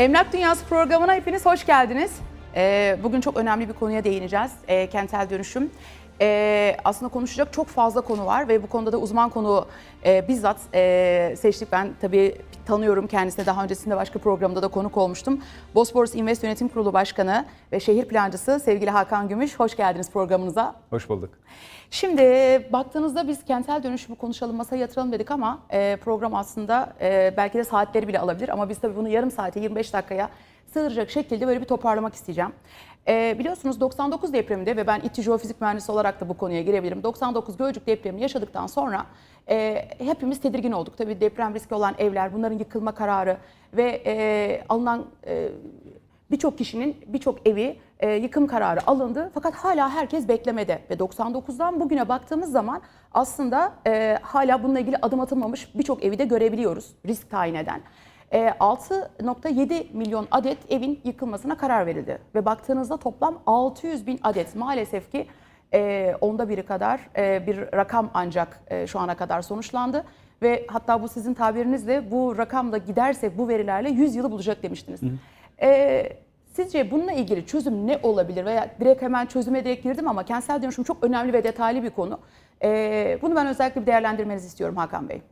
Emlak Dünyası programına hepiniz hoş geldiniz. Ee, bugün çok önemli bir konuya değineceğiz. Ee, kentsel dönüşüm. Ee, aslında konuşacak çok fazla konu var ve bu konuda da uzman konu e, bizzat e, seçtik. Ben tabii tanıyorum kendisini. Daha öncesinde başka programda da konuk olmuştum. Bosporus Invest Yönetim Kurulu Başkanı ve şehir plancısı sevgili Hakan Gümüş. Hoş geldiniz programımıza. Hoş bulduk. Şimdi baktığınızda biz kentsel dönüşümü konuşalım, masaya yatıralım dedik ama e, program aslında e, belki de saatleri bile alabilir. Ama biz tabii bunu yarım saate, 25 dakikaya sığdıracak şekilde böyle bir toparlamak isteyeceğim. E, biliyorsunuz 99 depreminde ve ben İTÜ Jeofizik Mühendisi olarak da bu konuya girebilirim. 99 Gölcük depremini yaşadıktan sonra e, hepimiz tedirgin olduk. Tabii deprem riski olan evler, bunların yıkılma kararı ve e, alınan... E, Birçok kişinin birçok evi e, yıkım kararı alındı fakat hala herkes beklemede ve 99'dan bugüne baktığımız zaman aslında e, hala bununla ilgili adım atılmamış birçok evi de görebiliyoruz risk tayin eden. E, 6.7 milyon adet evin yıkılmasına karar verildi ve baktığınızda toplam 600 bin adet maalesef ki e, onda biri kadar e, bir rakam ancak e, şu ana kadar sonuçlandı. Ve hatta bu sizin tabirinizle bu rakamla giderse bu verilerle 100 yılı bulacak demiştiniz. E, sizce bununla ilgili çözüm ne olabilir? Veya direkt hemen çözüme direkt girdim ama kentsel dönüşüm çok önemli ve detaylı bir konu. E, bunu ben özellikle bir değerlendirmenizi istiyorum Hakan Bey.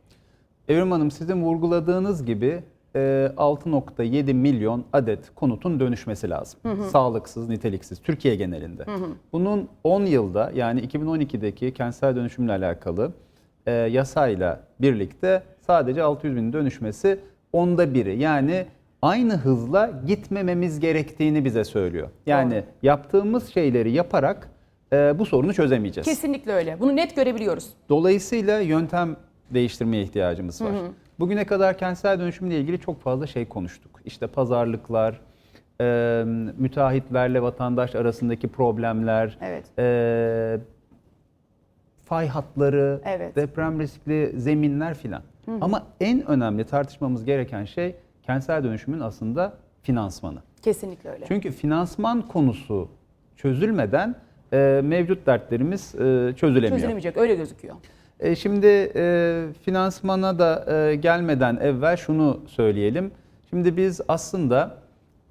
Evrim Hanım sizin vurguladığınız gibi e, 6.7 milyon adet konutun dönüşmesi lazım. Sağlıksız, niteliksiz Türkiye genelinde. Bunun 10 yılda yani 2012'deki kentsel dönüşümle alakalı e, yasayla birlikte sadece 600 bin dönüşmesi onda biri. Yani aynı hızla gitmememiz gerektiğini bize söylüyor. Yani Doğru. yaptığımız şeyleri yaparak e, bu sorunu çözemeyeceğiz. Kesinlikle öyle. Bunu net görebiliyoruz. Dolayısıyla yöntem değiştirmeye ihtiyacımız var. Bugüne kadar kentsel dönüşümle ilgili çok fazla şey konuştuk. İşte pazarlıklar, e, müteahhitlerle vatandaş arasındaki problemler, Evet. e, fay hatları, Evet. deprem riskli zeminler filan. Ama en önemli tartışmamız gereken şey kentsel dönüşümün aslında finansmanı. Kesinlikle öyle. Çünkü finansman konusu çözülmeden e, mevcut dertlerimiz e, çözülemiyor. Çözülemeyecek öyle gözüküyor. E, Şimdi e, finansmana da e, gelmeden evvel şunu söyleyelim. Şimdi biz aslında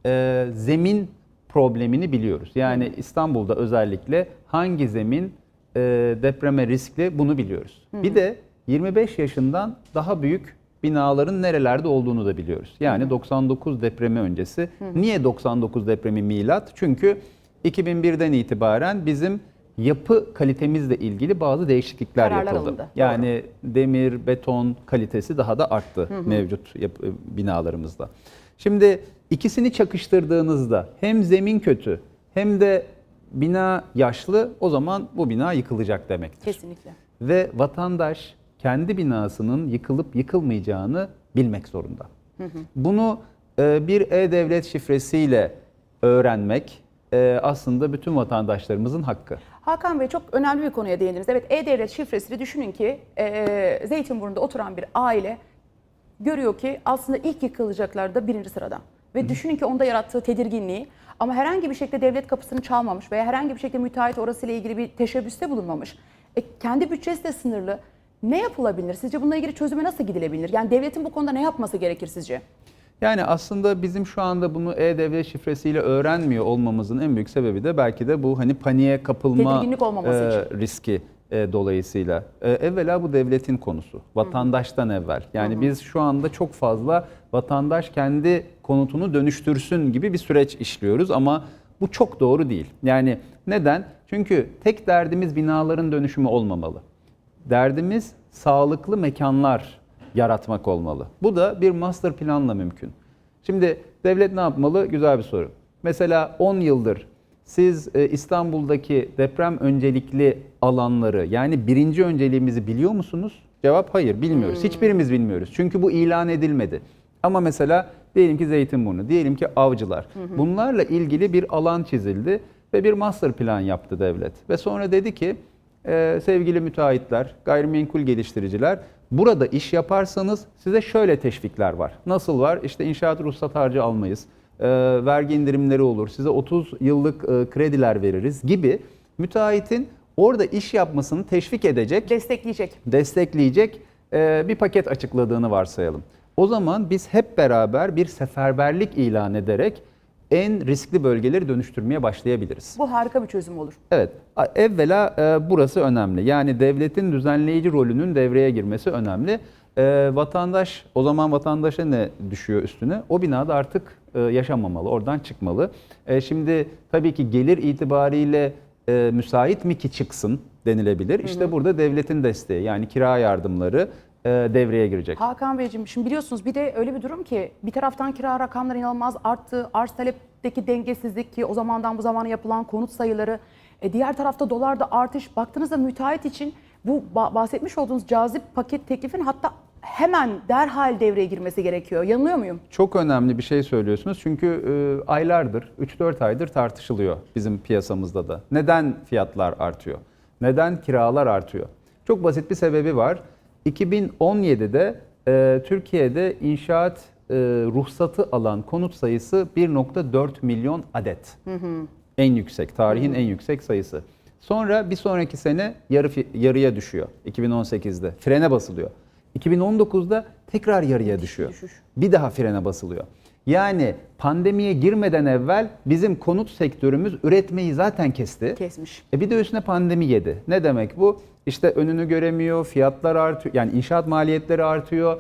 e, zemin problemini biliyoruz. Yani İstanbul'da özellikle hangi zemin e, depreme riskli bunu biliyoruz. Bir de 25 yaşından daha büyük binaların nerelerde olduğunu da biliyoruz. Yani 99 depremi öncesi. Niye 99 depremi milat? Çünkü 2001'den itibaren bizim yapı kalitemizle ilgili bazı değişiklikler Kararlar yapıldı. alındı. Yani demir, beton kalitesi daha da arttı mevcut yapı, binalarımızda. Şimdi ikisini çakıştırdığınızda hem zemin kötü hem de bina yaşlı o zaman bu bina yıkılacak demektir. Kesinlikle. Ve vatandaş kendi binasının yıkılıp yıkılmayacağını bilmek zorunda. Bunu e, bir e-devlet şifresiyle öğrenmek e, aslında bütün vatandaşlarımızın hakkı. Hakan Bey çok önemli bir konuya değindiniz. Evet E-Devlet şifresini düşünün ki e, Zeytinburnu'nda oturan bir aile görüyor ki aslında ilk yıkılacaklar da birinci sırada. Ve düşünün ki onda yarattığı tedirginliği ama herhangi bir şekilde devlet kapısını çalmamış veya herhangi bir şekilde müteahhit orasıyla ilgili bir teşebbüste bulunmamış. E, kendi bütçesi de sınırlı. Ne yapılabilir? Sizce bununla ilgili çözüme nasıl gidilebilir? Yani devletin bu konuda ne yapması gerekir sizce? Yani aslında bizim şu anda bunu e-devlet şifresiyle öğrenmiyor olmamızın en büyük sebebi de belki de bu hani paniğe kapılma e, riski e, dolayısıyla. E, evvela bu devletin konusu. Vatandaştan evvel. Yani biz şu anda çok fazla vatandaş kendi konutunu dönüştürsün gibi bir süreç işliyoruz ama bu çok doğru değil. Yani neden? Çünkü tek derdimiz binaların dönüşümü olmamalı. Derdimiz sağlıklı mekanlar yaratmak olmalı. Bu da bir master planla mümkün. Şimdi devlet ne yapmalı? Güzel bir soru. Mesela 10 yıldır siz e, İstanbul'daki deprem öncelikli alanları yani birinci önceliğimizi biliyor musunuz? Cevap hayır bilmiyoruz. Hiçbirimiz bilmiyoruz. Çünkü bu ilan edilmedi. Ama mesela diyelim ki Zeytinburnu, diyelim ki Avcılar. Bunlarla ilgili bir alan çizildi ve bir master plan yaptı devlet. Ve sonra dedi ki ee, sevgili müteahhitler, gayrimenkul geliştiriciler, burada iş yaparsanız size şöyle teşvikler var. Nasıl var? İşte inşaat ruhsat harcı almayız, e, vergi indirimleri olur, size 30 yıllık e, krediler veririz gibi müteahhitin orada iş yapmasını teşvik edecek, Destekleyecek. destekleyecek e, bir paket açıkladığını varsayalım. O zaman biz hep beraber bir seferberlik ilan ederek en riskli bölgeleri dönüştürmeye başlayabiliriz. Bu harika bir çözüm olur. Evet, evvela e, burası önemli. Yani devletin düzenleyici rolünün devreye girmesi önemli. E, vatandaş, o zaman vatandaşa ne düşüyor üstüne? O binada artık e, yaşamamalı, oradan çıkmalı. E, şimdi tabii ki gelir itibariyle e, müsait mi ki çıksın denilebilir. İşte burada devletin desteği yani kira yardımları devreye girecek. Hakan Beyciğim şimdi biliyorsunuz bir de öyle bir durum ki bir taraftan kira rakamları inanılmaz arttı. Arz talepteki dengesizlik ki o zamandan bu zamana yapılan konut sayıları. E, diğer tarafta dolarda artış. Baktığınızda müteahhit için bu ba- bahsetmiş olduğunuz cazip paket teklifin hatta hemen derhal devreye girmesi gerekiyor. Yanılıyor muyum? Çok önemli bir şey söylüyorsunuz çünkü e, aylardır, 3-4 aydır tartışılıyor bizim piyasamızda da. Neden fiyatlar artıyor? Neden kiralar artıyor? Çok basit bir sebebi var. 2017'de e, Türkiye'de inşaat e, ruhsatı alan konut sayısı 1.4 milyon adet. En yüksek, tarihin en yüksek sayısı. Sonra bir sonraki sene yarı yarıya düşüyor 2018'de. Frene basılıyor. 2019'da tekrar yarıya düşüyor. düşüş. Bir daha frene basılıyor. Yani pandemiye girmeden evvel bizim konut sektörümüz üretmeyi zaten kesti. Kesmiş. E bir de üstüne pandemi yedi. Ne demek bu? İşte önünü göremiyor, fiyatlar artıyor, yani inşaat maliyetleri artıyor.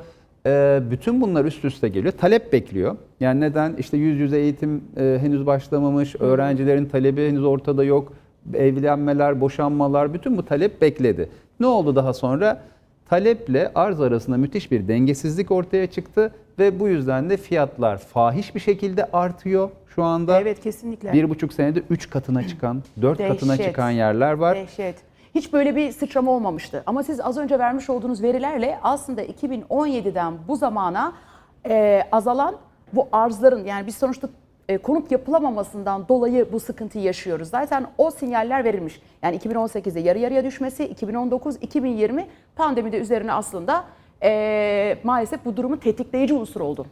E, bütün bunlar üst üste geliyor. Talep bekliyor. Yani neden? İşte yüz yüze eğitim e, henüz başlamamış, öğrencilerin talebi henüz ortada yok. Evlenmeler, boşanmalar, bütün bu talep bekledi. Ne oldu daha sonra? Taleple arz arasında müthiş bir dengesizlik ortaya çıktı ve bu yüzden de fiyatlar fahiş bir şekilde artıyor şu anda. Evet kesinlikle. Bir buçuk senede 3 katına çıkan, 4 katına Dehşet. çıkan yerler var. Dehşet. Hiç böyle bir sıçrama olmamıştı. Ama siz az önce vermiş olduğunuz verilerle aslında 2017'den bu zamana e, azalan bu arzların yani biz sonuçta e, konut yapılamamasından dolayı bu sıkıntıyı yaşıyoruz. Zaten o sinyaller verilmiş. Yani 2018'de yarı yarıya düşmesi, 2019, 2020 pandemide üzerine aslında e, maalesef bu durumu tetikleyici unsur oldu.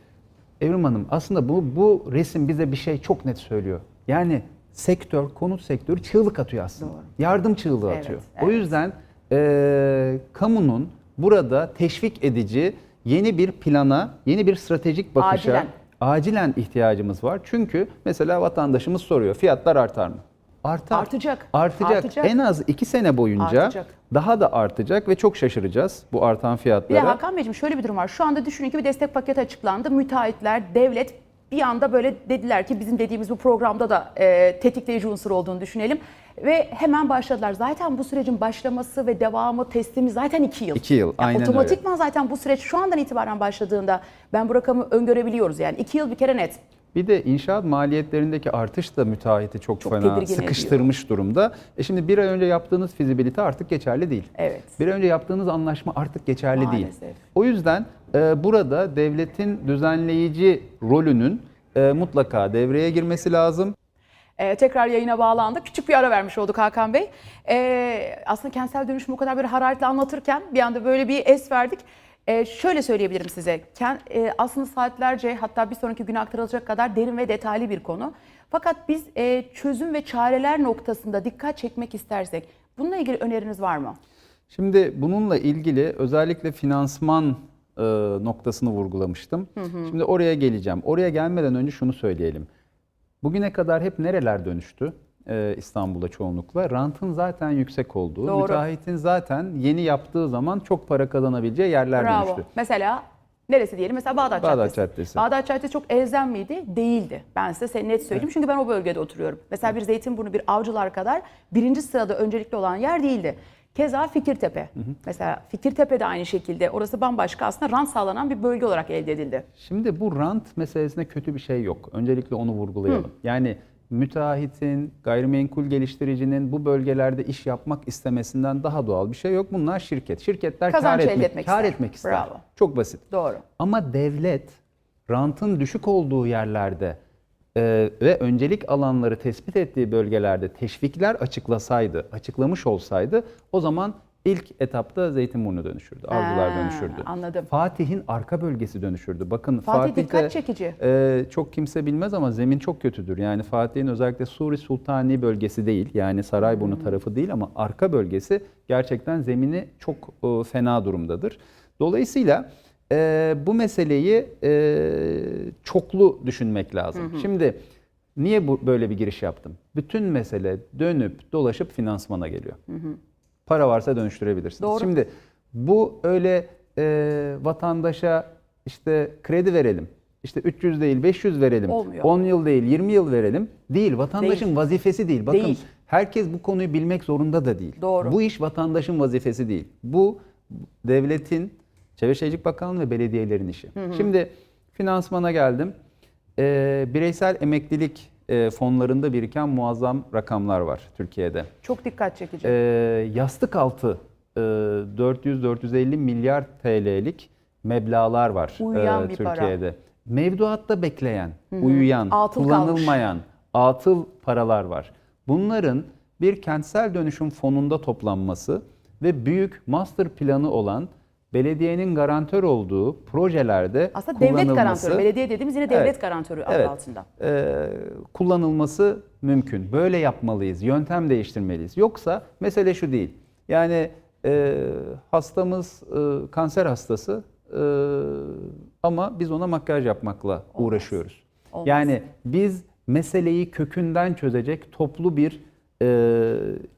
Evrim Hanım aslında bu, bu resim bize bir şey çok net söylüyor. Yani sektör, konut sektörü çığlık atıyor aslında. Doğru. Yardım çığlığı Evet, atıyor. evet. O yüzden e, kamunun burada teşvik edici yeni bir plana, yeni bir stratejik bakışa Acilen. acilen ihtiyacımız var. Çünkü mesela vatandaşımız soruyor fiyatlar artar mı? Artar. Artacak. Artacak. Artacak. En az iki sene boyunca Artacak. daha da artacak ve çok şaşıracağız bu artan Bir de fiyatlara. Hakan Beyciğim şöyle bir durum var. Şu anda düşünün ki bir destek paketi açıklandı. Müteahhitler, devlet bir anda böyle dediler ki bizim dediğimiz bu programda da e, tetikleyici unsur olduğunu düşünelim. Ve hemen başladılar. Zaten bu sürecin başlaması ve devamı teslimi zaten iki yıl. İki yıl, Yani aynen öyle. Otomatikman zaten bu süreç şu andan itibaren başladığında ben bu rakamı öngörebiliyoruz. Yani iki yıl bir kere net. Bir de inşaat maliyetlerindeki artış da müteahhiti çok, Çok fena tedirgin ediyor. sıkıştırmış durumda. E şimdi bir ay önce yaptığınız fizibilite artık geçerli değil. Evet. Bir ay önce yaptığınız anlaşma artık geçerli değil. Maalesef. O yüzden burada devletin düzenleyici rolünün e, mutlaka devreye girmesi lazım. Ee, tekrar yayına bağlandık. Küçük bir ara vermiş olduk Hakan Bey. Ee, aslında kentsel dönüşümü o kadar bir hararetle anlatırken bir anda böyle bir es verdik. Ee, şöyle söyleyebilirim size. Ken- e, aslında saatlerce hatta bir sonraki güne aktarılacak kadar derin ve detaylı bir konu. Fakat biz e, çözüm ve çareler noktasında dikkat çekmek istersek bununla ilgili öneriniz var mı? Şimdi bununla ilgili özellikle finansman e, noktasını vurgulamıştım. Şimdi oraya geleceğim. Oraya gelmeden önce şunu söyleyelim. Bugüne kadar hep nereler dönüştü? E, İstanbul'da çoğunlukla. Rantın zaten yüksek olduğu, Doğru. müteahhitin zaten yeni yaptığı zaman çok para kazanabileceği yerler Bravo. dönüştü. Mesela neresi diyelim? Mesela Bağdat, Bağdat Caddesi. Caddesi. Bağdat Caddesi çok elzem miydi? Değildi. Ben size net söyleyeyim çünkü ben o bölgede oturuyorum. Mesela bir Zeytinburnu, bir Avcılar kadar birinci sırada öncelikli olan yer değildi. Keza Fikirtepe. Mesela Fikirtepe de aynı şekilde. Orası bambaşka aslında rant sağlanan bir bölge olarak elde edildi. Şimdi bu rant meselesinde kötü bir şey yok. Öncelikle onu vurgulayalım. Yani müteahhitin, gayrimenkul geliştiricinin bu bölgelerde iş yapmak istemesinden daha doğal bir şey yok. Bunlar şirket. Şirketler Kazanç kar etmek, etmek kar ister. etmek ister. Bravo. Çok basit. Doğru. Ama devlet rantın düşük olduğu yerlerde e, ve öncelik alanları tespit ettiği bölgelerde teşvikler açıklasaydı, açıklamış olsaydı o zaman ilk etapta Zeytinburnu dönüşürdü, Avcılar Ha, dönüşürdü. anladım. Fatih'in arka bölgesi dönüşürdü. Bakın Fatih Fatih'te dikkat çekici. e, çok kimse bilmez ama zemin çok kötüdür. Yani Fatih'in özellikle Suri Sultani bölgesi değil yani Sarayburnu tarafı değil ama arka bölgesi gerçekten zemini çok e, fena durumdadır. Dolayısıyla e, bu meseleyi e, çoklu düşünmek lazım. Şimdi niye bu böyle bir giriş yaptım? Bütün mesele dönüp dolaşıp finansmana geliyor. Para varsa dönüştürebilirsiniz. Doğru. Şimdi bu öyle e, vatandaşa işte kredi verelim. İşte 300 değil 500 verelim. Olmuyor. 10 yıl değil 20 yıl verelim. Değil. Vatandaşın Değil. vazifesi değil. Bakın Değil. herkes bu konuyu bilmek zorunda da değil. Doğru. Bu iş vatandaşın vazifesi değil. Bu devletin, Çevre Şehircilik Bakanlığı ve belediyelerin işi. Şimdi finansmana geldim. Ee, bireysel emeklilik e, fonlarında biriken muazzam rakamlar var Türkiye'de. Çok dikkat çekici. Ee, yastık altı e, 400-450 milyar TL'lik meblağlar var Uyuyan e, bir para. Türkiye'de. Mevduatta bekleyen, uyuyan, Atıl kullanılmayan, atıl paralar var. Bunların bir kentsel dönüşüm fonunda toplanması ve büyük master planı olan belediyenin garantör olduğu projelerde Aslında devlet garantörü. Belediye dediğimiz yine devlet Evet. garantörü adı Evet. altında. e, kullanılması mümkün. Böyle yapmalıyız. Yöntem değiştirmeliyiz. Yoksa mesele şu değil. Yani e, hastamız e, kanser hastası e, ama biz ona makyaj yapmakla uğraşıyoruz. Olmaz. Yani biz meseleyi kökünden çözecek toplu bir e,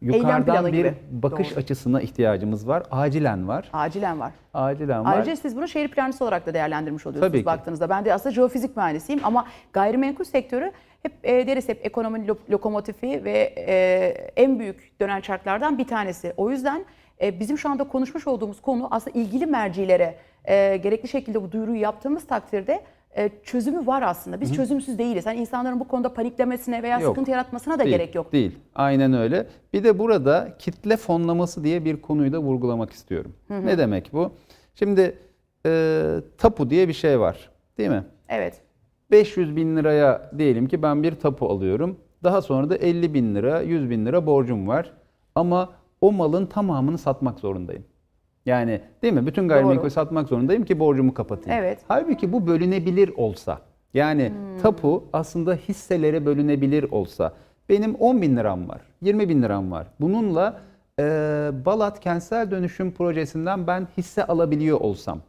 yukarıdan bir gibi. bakış Doğru. açısına ihtiyacımız var. Acilen var. Acilen var. Acilen var. Ayrıca siz bunu şehir plancısı olarak da değerlendirmiş oluyorsunuz Tabii ki. baktığınızda. Ben de aslında jeofizik mühendisiyim ama gayrimenkul sektörü hep e, deriz hep ekonominin lo- lokomotifi ve e, en büyük dönen çarklardan bir tanesi. O yüzden e, bizim şu anda konuşmuş olduğumuz konu aslında ilgili mercilere e, gerekli şekilde bu duyuruyu yaptığımız takdirde e, çözümü var aslında. Biz çözümsüz değiliz. Yani insanların bu konuda paniklemesine veya Yok. sıkıntı yaratmasına da Değil, gerek yok. Değil. Aynen öyle. Bir de burada kitle fonlaması diye bir konuyu da vurgulamak istiyorum. Ne demek bu? Şimdi e, tapu diye bir şey var. Değil mi? Evet. 500 bin liraya diyelim ki ben bir tapu alıyorum. Daha sonra da 50 bin lira, 100 bin lira borcum var. Ama o malın tamamını satmak zorundayım. Yani değil mi? Bütün gayrimenkul Doğru. satmak zorundayım ki borcumu kapatayım. Evet. Halbuki bu bölünebilir olsa. Yani tapu aslında hisselere bölünebilir olsa. Benim 10 bin liram var, 20 bin liram var. Bununla e, Balat Kentsel Dönüşüm Projesi'nden ben hisse alabiliyor olsam.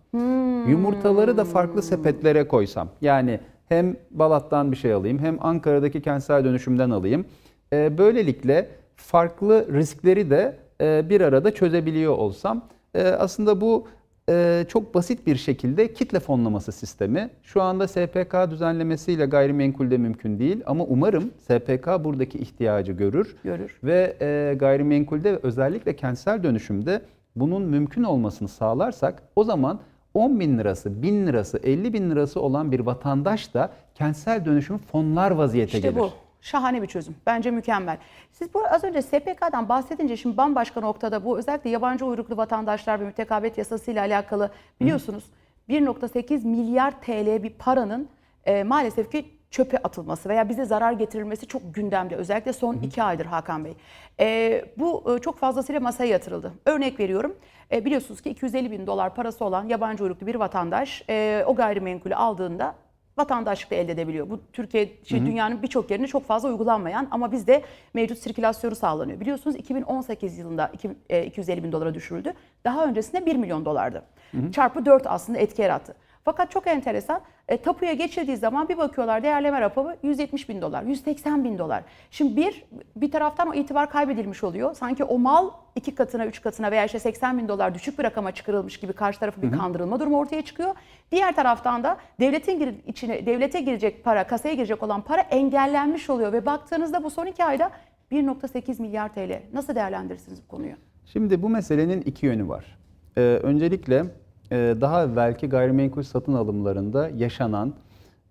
Yumurtaları da farklı sepetlere koysam. Yani hem Balat'tan bir şey alayım hem Ankara'daki kentsel dönüşümden alayım. E, böylelikle farklı riskleri de e, bir arada çözebiliyor olsam aslında bu e, çok basit bir şekilde kitle fonlaması sistemi. Şu anda SPK düzenlemesiyle gayrimenkulde mümkün değil ama umarım SPK buradaki ihtiyacı görür. Görür. Ve e, gayrimenkulde özellikle kentsel dönüşümde bunun mümkün olmasını sağlarsak o zaman 10 bin lirası, 1000 lirası, 50 bin lirası olan bir vatandaş da kentsel dönüşüm fonlar vaziyete İşte gelir. bu. Şahane bir çözüm. Bence mükemmel. Siz bu az önce SPK'dan bahsedince şimdi bambaşka noktada bu özellikle yabancı uyruklu vatandaşlar ve mütekabet yasası ile alakalı biliyorsunuz 1.8 milyar TL bir paranın e, maalesef ki çöpe atılması veya bize zarar getirilmesi çok gündemde. Özellikle son iki aydır Hakan Bey. E, bu e, çok fazlasıyla masaya yatırıldı. Örnek veriyorum. E, biliyorsunuz ki 250 bin dolar parası olan yabancı uyruklu bir vatandaş e, o gayrimenkulü aldığında vatandaşlık da elde edebiliyor. Bu Türkiye, şey, dünyanın birçok yerinde çok fazla uygulanmayan ama bizde mevcut sirkülasyonu sağlanıyor. Biliyorsunuz 2018 yılında iki- e, 250 bin dolara düşürüldü. Daha öncesinde 1 milyon dolardı. Çarpı 4 aslında etki yarattı. Fakat çok enteresan e, tapuya geçildiği zaman bir bakıyorlar değerleme raporu 170 bin dolar, 180 bin dolar. Şimdi bir bir taraftan o itibar kaybedilmiş oluyor. Sanki o mal iki katına, üç katına veya işte 80 bin dolar düşük bir rakama çıkarılmış gibi karşı tarafı bir kandırılma durumu ortaya çıkıyor. Diğer taraftan da devletin gir- içine devlete girecek para, kasaya girecek olan para engellenmiş oluyor ve baktığınızda bu son iki ayda 1.8 milyar TL. Nasıl değerlendirirsiniz bu konuyu? Şimdi bu meselenin iki yönü var. Ee, öncelikle daha evvelki gayrimenkul satın alımlarında yaşanan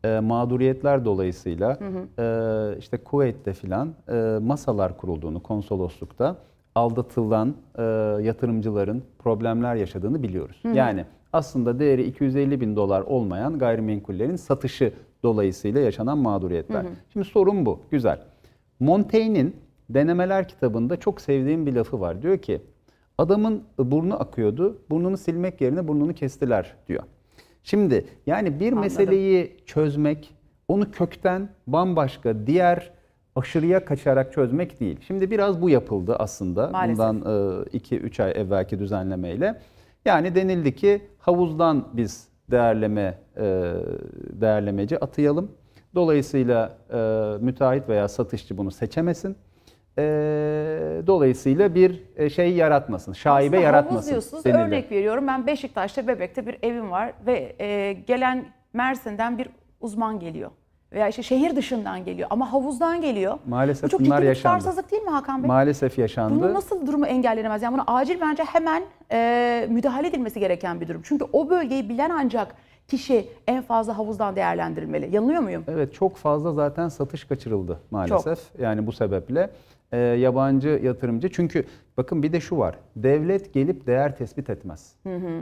e, mağduriyetler dolayısıyla e, işte Kuveyt'te filan e, masalar kurulduğunu konsoloslukta aldatılan e, yatırımcıların problemler yaşadığını biliyoruz. Yani aslında değeri 250 bin dolar olmayan gayrimenkullerin satışı dolayısıyla yaşanan mağduriyetler. Şimdi sorun bu. Güzel. Montaigne'in Denemeler kitabında çok sevdiğim bir lafı var. Diyor ki adamın burnu akıyordu, burnunu silmek yerine burnunu kestiler diyor. Şimdi yani bir Anladım. meseleyi çözmek, onu kökten bambaşka diğer aşırıya kaçarak çözmek değil. Şimdi biraz bu yapıldı aslında Maalesef. bundan 2-3 ay evvelki düzenlemeyle. Yani denildi ki havuzdan biz değerleme e, değerlemeci atayalım. Dolayısıyla e, müteahhit veya satışçı bunu seçemesin. E, dolayısıyla bir e, şey yaratmasın, şaibe Aslında Havuz yaratmasın. diyorsunuz. denildi. Örnek veriyorum ben Beşiktaş'ta Bebek'te bir evim var ve e, gelen Mersin'den bir uzman geliyor. Veya işte şehir dışından geliyor ama havuzdan geliyor. Maalesef Bu çok bunlar ciddi bir yaşandı. tutarsızlık değil mi Hakan Bey? Maalesef yaşandı. Bunun nasıl durumu engellenemez? Yani buna acil bence hemen e, müdahale edilmesi gereken bir durum. Çünkü o bölgeyi bilen ancak kişi en fazla havuzdan değerlendirilmeli. Yanılıyor muyum? Evet çok fazla zaten satış kaçırıldı maalesef. Yani bu sebeple e, yabancı yatırımcı çünkü bakın bir de şu var. Devlet gelip değer tespit etmez.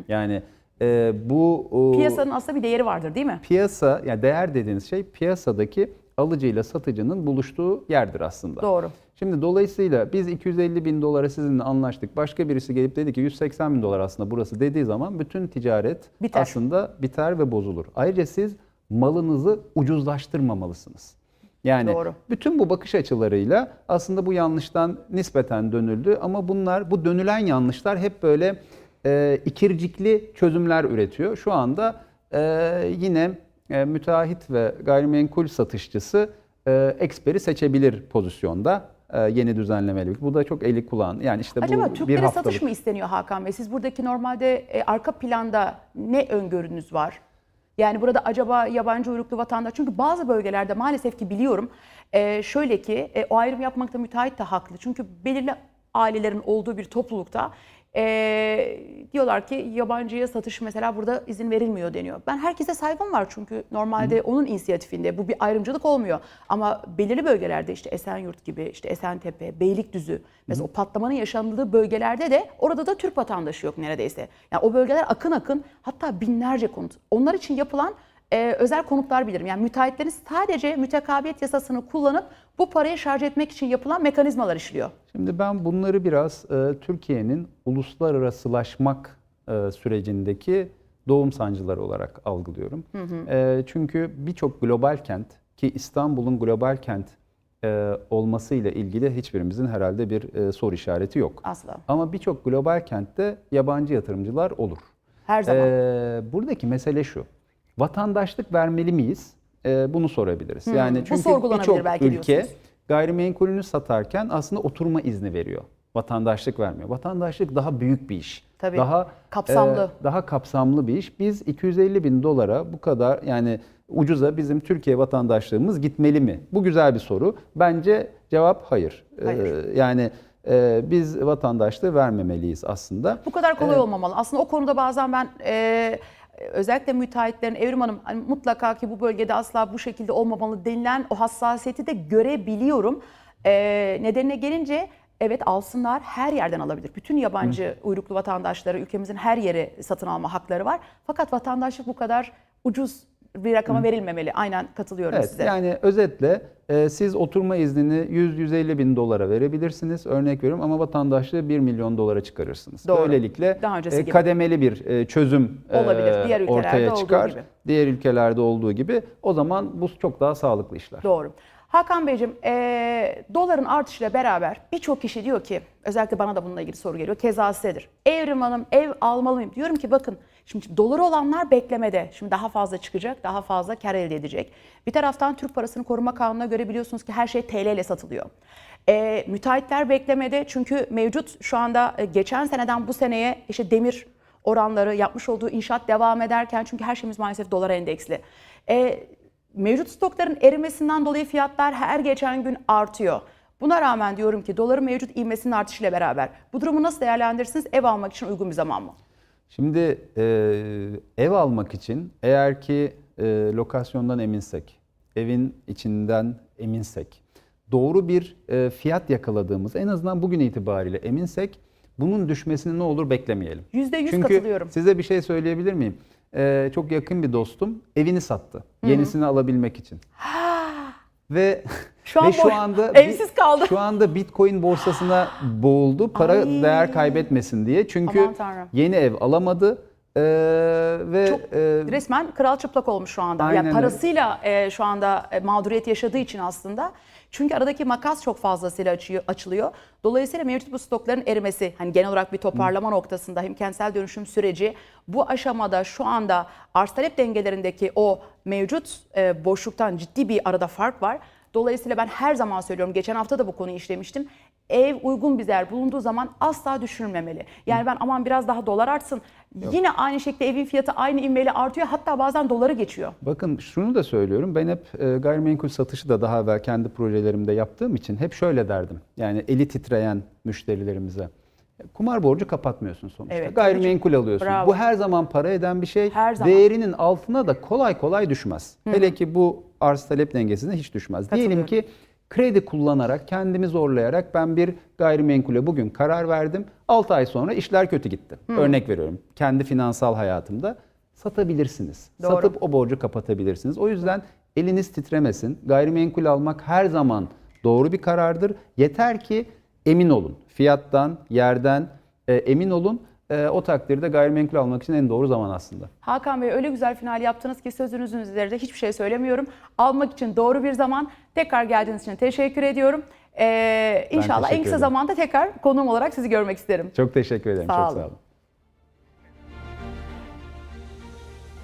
Yani e, bu o, Piyasanın aslında bir değeri vardır değil mi? piyasa yani değer dediğiniz şey piyasadaki alıcıyla satıcının buluştuğu yerdir aslında. Doğru. Şimdi dolayısıyla biz 250 bin dolara sizinle anlaştık. Başka birisi gelip dedi ki 180 bin dolar aslında burası dediği zaman bütün ticaret Biter. aslında biter ve bozulur. Ayrıca siz malınızı ucuzlaştırmamalısınız. Yani Doğru. bütün bu bakış açılarıyla aslında bu yanlıştan nispeten dönüldü ama bunlar bu dönülen yanlışlar hep böyle e, ikircikli çözümler üretiyor. Şu anda e, yine e, müteahhit ve gayrimenkul satışçısı e, eksperi seçebilir pozisyonda e, yeni düzenlemeyle. Bu da çok eli kulağın. Yani işte Acaba bu bir Türklere haftalık. satış mı isteniyor Hakan Bey? Siz buradaki normalde e, arka planda ne öngörünüz var? Yani burada acaba yabancı uyruklu vatandaş çünkü bazı bölgelerde maalesef ki biliyorum e, şöyle ki e, o ayrım yapmakta müteahhit de haklı. Çünkü belirli ailelerin olduğu bir toplulukta e, diyorlar ki yabancıya satış mesela burada izin verilmiyor deniyor. Ben herkese saygım var çünkü normalde onun inisiyatifinde bu bir ayrımcılık olmuyor. Ama belirli bölgelerde işte Esenyurt gibi işte Esentepe, Beylikdüzü mesela o patlamanın yaşandığı bölgelerde de orada da Türk vatandaşı yok neredeyse. Yani o bölgeler akın akın hatta binlerce konut. Onlar için yapılan e, özel konutlar bilirim. Yani müteahhitlerin sadece mütekabiyet yasasını kullanıp bu parayı şarj etmek için yapılan mekanizmalar işliyor. Şimdi ben bunları biraz e, Türkiye'nin uluslararasılaşmak e, sürecindeki doğum sancıları olarak algılıyorum. E, çünkü birçok global kent ki İstanbul'un global kent e, olmasıyla ilgili hiçbirimizin herhalde bir e, soru işareti yok. Asla. Ama birçok global kentte yabancı yatırımcılar olur. Her zaman. Ee, buradaki mesele şu. Vatandaşlık vermeli miyiz? Ee, bunu sorabiliriz. Yani bu çünkü birçok ülke diyorsunuz. gayrimenkulünü satarken aslında oturma izni veriyor. Vatandaşlık vermiyor. Vatandaşlık daha büyük bir iş. Tabii, Daha kapsamlı. e, daha kapsamlı bir iş. Biz 250 bin dolara bu kadar yani ucuza bizim Türkiye vatandaşlığımız gitmeli mi? Bu güzel bir soru. Bence cevap hayır. Ee, Hayır. yani e, biz vatandaşlığı vermemeliyiz aslında. Bu kadar kolay olmamalı. Aslında o konuda bazen ben e, özellikle müteahhitlerin Evrim Hanım hani mutlaka ki bu bölgede asla bu şekilde olmamalı denilen o hassasiyeti de görebiliyorum. E, nedenine gelince evet alsınlar her yerden alabilir. Bütün yabancı uyruklu vatandaşları ülkemizin her yeri satın alma hakları var. Fakat vatandaşlık bu kadar ucuz bir rakama verilmemeli. Aynen katılıyorum Evet size. yani özetle e, siz oturma iznini 100-150 bin dolara verebilirsiniz örnek veriyorum ama vatandaşlığı 1 milyon dolara çıkarırsınız. Doğru. Böylelikle Daha e, gibi. kademeli bir e, çözüm e, Olabilir. Diğer ülkelerde ortaya olduğu çıkar. gibi. Diğer ülkelerde olduğu gibi o zaman bu çok daha sağlıklı işler. Doğru. Hakan Beyciğim, eee, doların artışıyla beraber birçok kişi diyor ki, özellikle bana da bununla ilgili soru geliyor, keza sizedir. Evrim Hanım ev almalı mıyım? Diyorum ki bakın, şimdi doları olanlar beklemede. Şimdi daha fazla çıkacak, daha fazla kar elde edecek. Bir taraftan Türk Parasını Koruma Kanunu'na göre biliyorsunuz ki her şey TL ile satılıyor. Eee, müteahhitler beklemede çünkü mevcut şu anda e, geçen seneden bu seneye işte demir oranları yapmış olduğu inşaat devam ederken çünkü her şeyimiz maalesef dolara endeksli. Eee Mevcut stokların erimesinden dolayı fiyatlar her geçen gün artıyor. Buna rağmen diyorum ki doların mevcut ivmesinin artışıyla beraber bu durumu nasıl değerlendirirsiniz? Ev almak için uygun bir zaman mı? Şimdi e, ev almak için eğer ki e, lokasyondan eminsek, evin içinden eminsek, doğru bir e, fiyat yakaladığımız en azından bugün itibariyle eminsek bunun düşmesini ne olur beklemeyelim. Yüzde yüz Çünkü katılıyorum. size bir şey söyleyebilir miyim? E, çok yakın bir dostum evini sattı. Yenisini alabilmek için. Ve Şu an ve şu anda evsiz kaldı. Şu anda Bitcoin borsasına boğuldu. Para Ay. değer kaybetmesin diye. Çünkü yeni ev alamadı Ee, ve Çok e, Resmen kral çıplak olmuş şu anda. Yani öyle. parasıyla e, şu anda e, mağduriyet yaşadığı için aslında. Çünkü aradaki makas çok fazlasıyla açıyor, açılıyor. Dolayısıyla mevcut bu stokların erimesi, hani genel olarak bir toparlama noktasında hem kentsel dönüşüm süreci bu aşamada şu anda arz talep dengelerindeki o mevcut e, boşluktan ciddi bir arada fark var. Dolayısıyla ben her zaman söylüyorum, geçen hafta da bu konuyu işlemiştim. Ev uygun bir yer bulunduğu zaman asla düşürülmemeli. Yani ben aman biraz daha dolar artsın. Yine aynı şekilde evin fiyatı aynı ivmeyle artıyor. Hatta bazen doları geçiyor. Bakın şunu da söylüyorum. Ben hep e, gayrimenkul satışı da daha evvel kendi projelerimde yaptığım için hep şöyle derdim. Yani eli titreyen müşterilerimize. Kumar borcu kapatmıyorsun sonuçta. Evet, Gayrimenkul alıyorsun. Bravo. Bu her zaman para eden bir şey. Her zaman. Değerinin altına da kolay kolay düşmez. Hele ki bu arz talep dengesinde hiç düşmez. Diyelim ki kredi kullanarak, kendimi zorlayarak ben bir gayrimenkule bugün karar verdim. 6 ay sonra işler kötü gitti. Örnek veriyorum. Kendi finansal hayatımda satabilirsiniz. Doğru. Satıp o borcu kapatabilirsiniz. O yüzden eliniz titremesin. Gayrimenkul almak her zaman doğru bir karardır. Yeter ki emin olun. Fiyattan, yerden e, emin olun. E, o takdirde gayrimenkul almak için en doğru zaman aslında. Hakan Bey öyle güzel final yaptınız ki sözünüzün üzerinde hiçbir şey söylemiyorum. Almak için doğru bir zaman. Tekrar geldiğiniz için teşekkür ediyorum. Ee, inşallah en teşekkür kısa ederim. zamanda tekrar konuğum olarak sizi görmek isterim. Çok teşekkür ederim. Sağ Çok olun. sağ olun.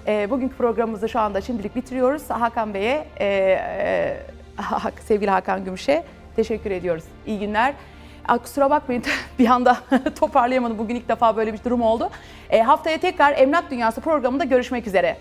Ee, bugünkü programımızı şu anda şimdilik bitiriyoruz. Hakan Bey'e, e, e, sevgili Hakan Gümüş'e teşekkür ediyoruz. İyi günler. Aa, kusura bakmayın bir anda toparlayamadım. Bugün ilk defa böyle bir durum oldu. E, haftaya tekrar Emlak Dünyası programında görüşmek üzere.